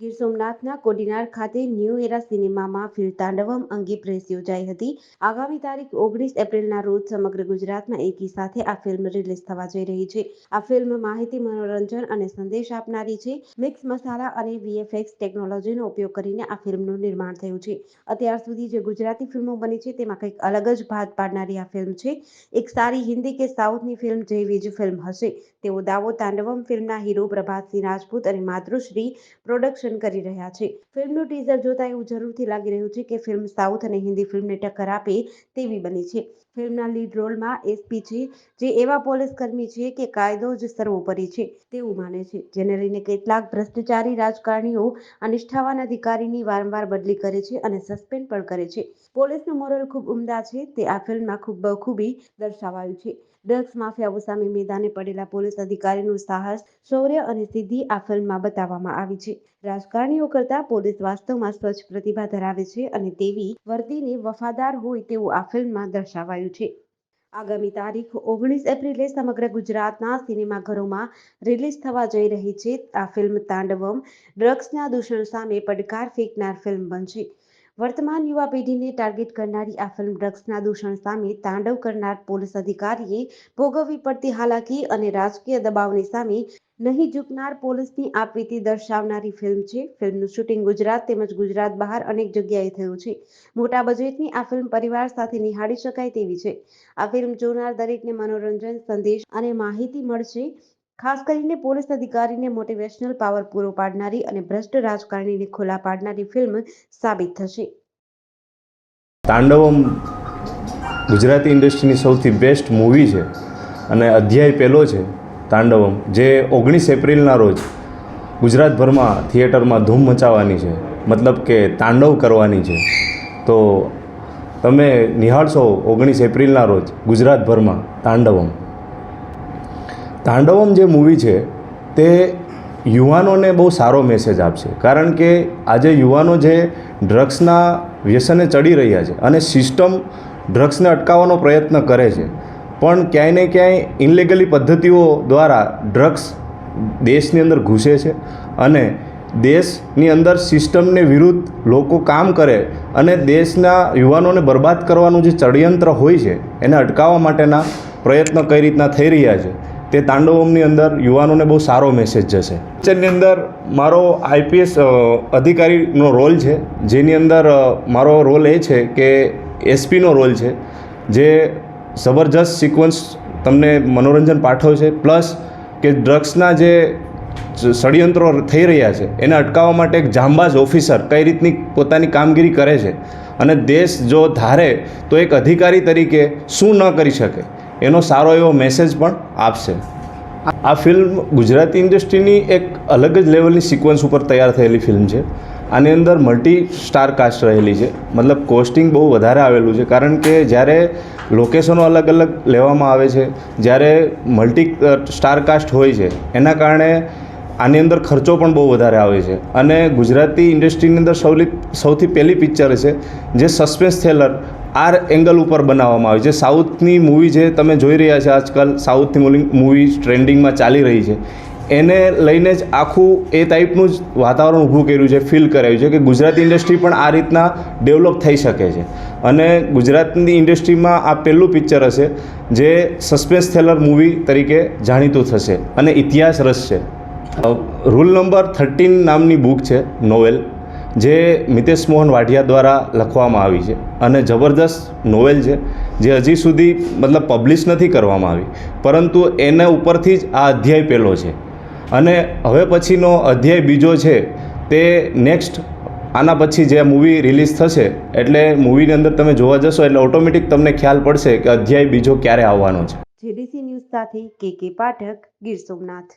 ગીર સોમનાથના કોડીનાર ખાતે ન્યૂ એરા સિનેમામાં ફિલ્મ તાંડવમ અંગે પ્રેસ યોજાઈ હતી. આગામી તારીખ ઓગણીસ એપ્રિલના રોજ સમગ્ર ગુજરાતમાં એકી સાથે આ ફિલ્મ રિલીઝ થવા જઈ રહી છે. આ ફિલ્મ માહિતી, મનોરંજન અને સંદેશ આપનારી છે. મિક્સ મસાલા અને વીએફએક્સ ટેકનોલોજીનો ઉપયોગ કરીને આ ફિલ્મનું નિર્માણ થયું છે. અત્યાર સુધી જે ગુજરાતી ફિલ્મો બની છે તેમાં કંઈક અલગ જ ભાત પાડનારી આ ફિલ્મ છે. એક સારી હિન્દી કે સાઉથની ફિલ્મ જેવી જ ફિલ્મ હશે. તેવો દાવો તાંડવમ ફિલ્મના હીરો પ્રભાતસિંહ રાજપૂત અને માતૃશ્રી પ્રોડક્શન કરી રહ્યા છે. ફિલ્મનું ટીઝર જોતા એવું જરૂરથી લાગી રહ્યું છે કે ફિલ્મ સાઉથ અને હિન્દી ફિલ્મને ટક્કર આપે તેવી બની છે. ફિલ્મના લીડ રોલમાં એસપી છે જે એવા પોલીસ કર્મી છે કે કાયદો જ સર્વોપરી છે તેવું માને છે, જેને લઈને કેટલાક ભ્રષ્ટાચારી રાજકારણીઓ આ અધિકારીની વારંવાર બદલી કરે છે અને સસ્પેન્ડ પણ કરે છે. પોલીસનું મોરલ ખૂબ ઉમદા છે, તે આ ફિલ્મમાં ખૂબ બખૂબી દર્શાવાયું છે. ડ્રગ્સ માફિયાઓ સામે મેદાને પડેલા પોલીસ અધિકારીનું સાહસ, શૌર્ય અને સિદ્ધિ આ ફિલ્મમાં બતાવવામાં આવી છે. રાજકારણીઓ કરતા પોલીસ વાસ્તવમાં સ્વચ્છ પ્રતિભા ધરાવે છે અને તેવી વર્દીને વફાદાર હોય તેવું આ ફિલ્મમાં દર્શાવાયું છે. આગામી તારીખ ઓગણીસ એપ્રિલે સમગ્ર ગુજરાતના સિનેમાઘરોમાં રિલીઝ થવા જઈ રહી છે. આ ફિલ્મ તાંડવમ ડ્રગ્સના દૂષણ સામે પડકાર ફેંકનાર ફિલ્મ બનશે. વર્તમાન યુવા પેઢીને ટાર્ગેટ કરનારી આ ફિલ્મ ડ્રગ્સના દૂષણ સામે તાંડવ કરનાર પોલીસ અધિકારીએ ભોગવવી પડતી હાલાકી અને રાજકીય દબાવની સામે નહીં ઝૂકનાર પોલીસની આપવીતી દર્શાવનારી ફિલ્મ છે. ફિલ્મનું શૂટિંગ ગુજરાત તેમજ ગુજરાત બહાર અનેક જગ્યાએ થયું છે. મોટા બજેટની આ ફિલ્મ પરિવાર સાથે નિહાળી શકાય તેવી છે. આ ફિલ્મ જોનાર દરેકને મનોરંજન, સંદેશ અને માહિતી મળશે. ખાસ કરીને પોલીસ અધિકારીને મોટિવેશનલ પાવર પૂરો પાડનારી અને ભ્રષ્ટ રાજકારણીને ખુલ્લા પાડનારી ફિલ્મ સાબિત થશે. તાંડવમ ગુજરાતી ઇન્ડસ્ટ્રીની સૌથી બેસ્ટ મૂવી છે અને અધ્યાય પહેલો છે તાંડવમ, જે ઓગણીસ એપ્રિલના રોજ ગુજરાતભરમાં થિયેટરમાં ધૂમ મચાવવાની છે. મતલબ કે તાંડવ કરવાની છે. તો તમે નિહાળશો ઓગણીસ એપ્રિલના રોજ ગુજરાતભરમાં તાંડવમ. તાંડવમ જે મૂવી છે, તે યુવાનોને બહુ સારો મેસેજ આપશે. કારણ કે આજે યુવાનો જે ડ્રગ્સના વ્યસને ચડી રહ્યા છે અને સિસ્ટમ ડ્રગ્સને અટકાવવાનો પ્રયત્ન કરે છે, પણ ક્યાંય ને ક્યાંય ઇનલીગલી પદ્ધતિઓ દ્વારા ડ્રગ્સ દેશની અંદર ઘૂસે છે અને દેશની અંદર સિસ્ટમને વિરુદ્ધ લોકો કામ કરે અને દેશના યુવાનોને બરબાદ કરવાનું જે ષડયંત્ર હોય છે, એને અટકાવવા માટેના પ્રયત્નો કઈ રીતના થઈ રહ્યા છે તે તાંડવમની અંદર યુવાનોને બહુ સારો મેસેજ જશે. કિચનની અંદર મારો આઈપીએસ અધિકારીનો રોલ છે. જેની અંદર મારો રોલ એ છે કે એસપીનો રોલ છે. જે જબરજસ્ત સિક્વન્સ તમને મનોરંજન પાઠવશે પ્લસ કે ડ્રગ્સના જે ષડયંત્રો થઈ રહ્યા છે, એને અટકાવવા માટે એક જાંબાજ ઓફિસર કઈ રીતની પોતાની કામગીરી કરે છે. અને દેશ જો ધારે તો એક અધિકારી તરીકે શું ન કરી શકે? એનો સારો એવો મેસેજ પણ આપશે. આ ફિલ્મ ગુજરાતી ઇન્ડસ્ટ્રીની એક અલગ જ લેવલની સિક્વન્સ ઉપર તૈયાર થયેલી ફિલ્મ છે. આની અંદર મલ્ટી સ્ટાર કાસ્ટ રહેલી છે. મતલબ કોસ્ટિંગ બહુ વધારે આવેલું છે. કારણ કે જ્યારે લોકેશનો અલગ અલગ લેવામાં આવે છે, જ્યારે મલ્ટી સ્ટાર કાસ્ટ હોય છે, એના કારણે આની અંદર ખર્ચો પણ બહુ વધારે આવે છે. અને ગુજરાતી ઇન્ડસ્ટ્રીની અંદર સૌથી સૌથી પહેલી પિક્ચર છે, જે સસ્પેન્સ થ્રિલર આર એંગલ ઉપર બનાવવામાં આવી છે. સાઉથની મૂવી જે તમે જોઈ રહ્યા છો આજકાલ, સાઉથની મૂવી ટ્રેન્ડિંગમાં ચાલી રહી છે. એને લઈને જ આખું એ ટાઈપનું જ વાતાવરણ ઊભું કર્યું છે, ફીલ કરાવ્યું છે કે ગુજરાતી ઇન્ડસ્ટ્રી પણ આ રીતના ડેવલપ થઈ શકે છે. અને ગુજરાતની ઇન્ડસ્ટ્રીમાં આ પહેલું પિક્ચર હશે જે સસ્પેન્સ થ્રિલર મૂવી તરીકે જાણીતું થશે અને ઇતિહાસ રસ છે રૂલ નંબર થર્ટીન નામની બુક છે, નોવેલ. જે મિતેશ મોહન વાઢિયા દ્વારા લખવામાં આવી છે. અને જબરદસ્ત નોવેલ છે, જે હજી સુધી મતલબ પબ્લિશ નથી કરવામાં આવી. પરંતુ એના ઉપરથી જ આ અધ્યાય પહેલો છે. અને હવે પછીનો અધ્યાય બીજો છે, તે નેક્સ્ટ આના પછી જે મૂવી રિલીઝ થશે, એટલે મૂવીની અંદર તમે જોવા જશો, એટલે ઓટોમેટિક તમને ખ્યાલ પડશે કે અધ્યાય બીજો ક્યારે આવવાનો છે. જેડીસી ન્યૂઝ સાથે કે કે પાઠક ગીર સોમનાથ.